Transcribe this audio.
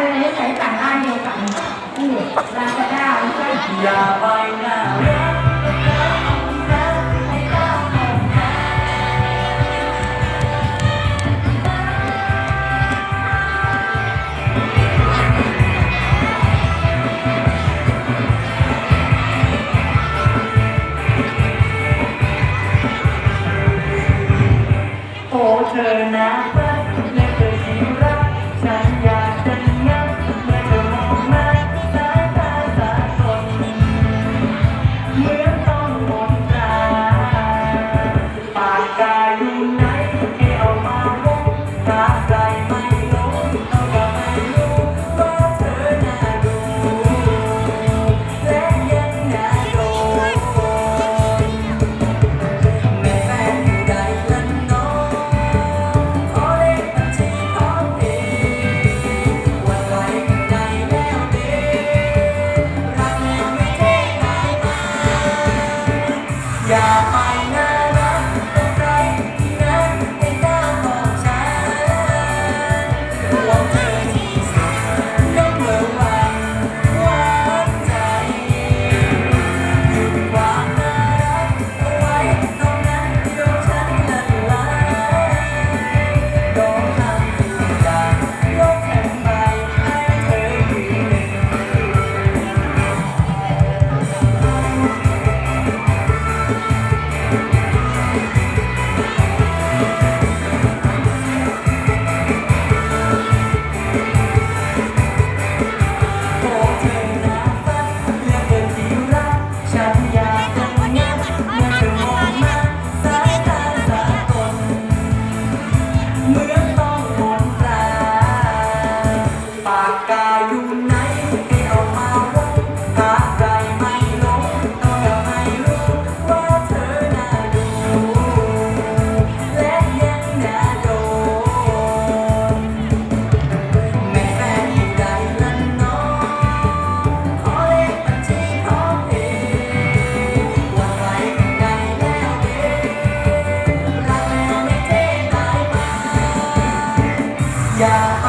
เลยใช้สารอ้านเดียวกันนี่ลาซาด้าอย่าไปนะโอ้เธอนะ tiga.